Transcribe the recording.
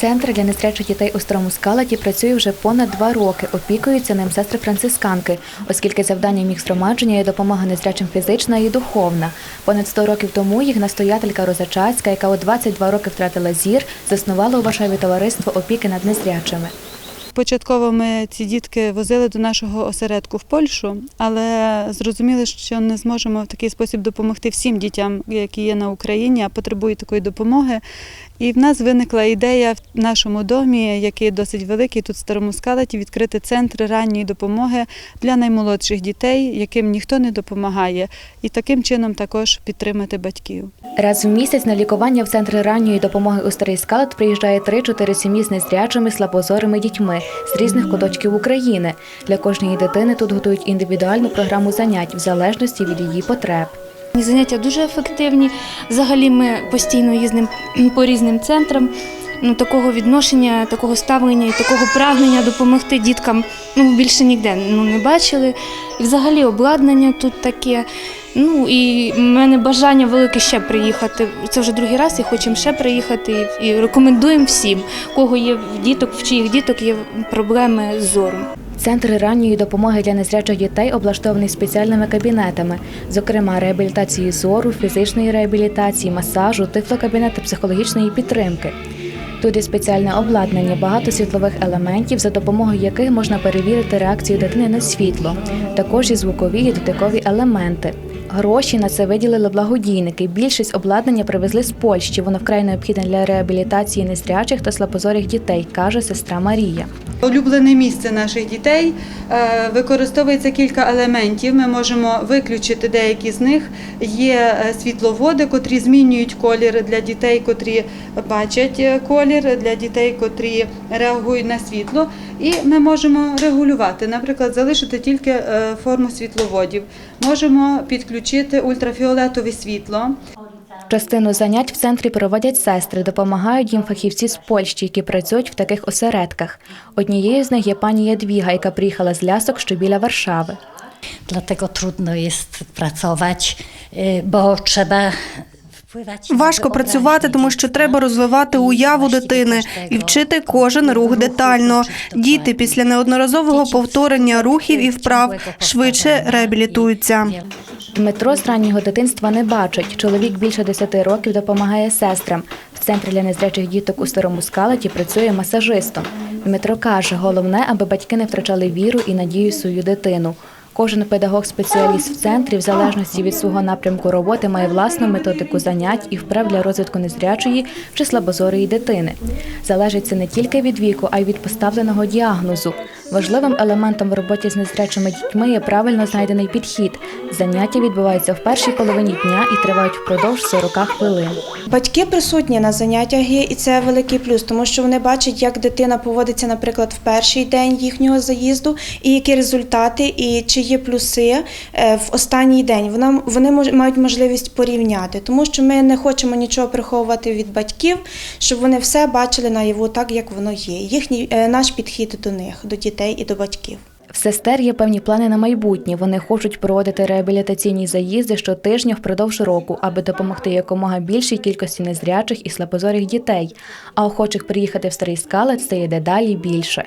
Центр для незрячих дітей у Старому Скалаті працює вже понад два роки. Опікуються ним сестри францисканки, оскільки завданням їх згромадження є допомога незрячим фізична і духовна. Понад 100 років тому їх настоятелька Розачацька, яка у 22 роки втратила зір, заснувала у Варшаві товариство опіки над незрячими. Початково ми ці дітки возили до нашого осередку в Польщу, але зрозуміли, що не зможемо в такий спосіб допомогти всім дітям, які є на Україні, а потребують такої допомоги. І в нас виникла ідея в нашому домі, який досить великий, тут в Старому Скалаті, відкрити центр ранньої допомоги для наймолодших дітей, яким ніхто не допомагає, і таким чином також підтримати батьків. Раз в місяць на лікування в центри ранньої допомоги у Старий Скалат приїжджає 3-4 сім'ї з незрячими слабозорими дітьми з різних куточків України. Для кожної дитини тут готують індивідуальну програму занять в залежності від її потреб. Заняття дуже ефективні. Взагалі ми постійно їздимо по різним центрам. Ну, такого відношення, такого ставлення і такого прагнення допомогти діткам ну, більше ніде ну, не бачили. І взагалі обладнання тут таке. Ну і в мене бажання велике ще приїхати. Це вже другий раз і хочемо ще приїхати. І, і рекомендуємо всім, кого є діток, в чиїх діток є проблеми з зором. Центр ранньої допомоги для незрячих дітей облаштований спеціальними кабінетами, зокрема реабілітації зору, фізичної реабілітації, масажу, тифлокабінети психологічної підтримки. Тут є спеціальне обладнання, багато світлових елементів, за допомогою яких можна перевірити реакцію дитини на світло. Також є звукові і дотикові елементи. Гроші на це виділили благодійники. Більшість обладнання привезли з Польщі. Воно вкрай необхідне для реабілітації незрячих та слабозорих дітей, каже сестра Марія. Улюблене місце наших дітей е, використовується кілька елементів. Ми можемо виключити деякі з них. Є е, світловоди, котрі змінюють колір для дітей, котрі бачать е, колір, для дітей, котрі реагують на світло. І ми можемо регулювати, наприклад, залишити тільки форму світловодів. Можемо підключити ультрафіолетове світло. Частину занять в центрі проводять сестри, допомагають їм фахівці з Польщі, які працюють в таких осередках. Однією з них є пані Ядвіга, яка приїхала з лясок, що біля Варшави. Dlatego trudno jest pracować, bo trzeba Важко працювати, тому що треба розвивати уяву дитини і вчити кожен рух детально. Діти після неодноразового повторення рухів і вправ швидше реабілітуються. Дмитро з раннього дитинства не бачить. Чоловік більше 10 років допомагає сестрам. В центрі для незрячих діток у Старому Скалаті працює масажистом. Дмитро каже, головне, аби батьки не втрачали віру і надію свою дитину. Кожен педагог-спеціаліст в центрі, в залежності від свого напрямку роботи, має власну методику занять і вправ для розвитку незрячої чи слабозорої дитини. Залежить це не тільки від віку, а й від поставленого діагнозу. Важливим елементом в роботі з незрячими дітьми є правильно знайдений підхід. Заняття відбуваються в першій половині дня і тривають впродовж 40 хвилин. Батьки присутні на заняттях є, і це великий плюс, тому що вони бачать, як дитина поводиться, наприклад, в перший день їхнього заїзду, і які результати, і чи є плюси е, в останній день. Вона вони мають можливість порівняти, тому що ми не хочемо нічого приховувати від батьків, щоб вони все бачили наяву так, як воно є. Їхній е, наш підхід до них, до дітей і до батьків. В сестер є певні плани на майбутнє. Вони хочуть проводити реабілітаційні заїзди щотижня впродовж року, аби допомогти якомога більшій кількості незрячих і слабозорих дітей. А охочих приїхати в старий скалець стає дедалі більше.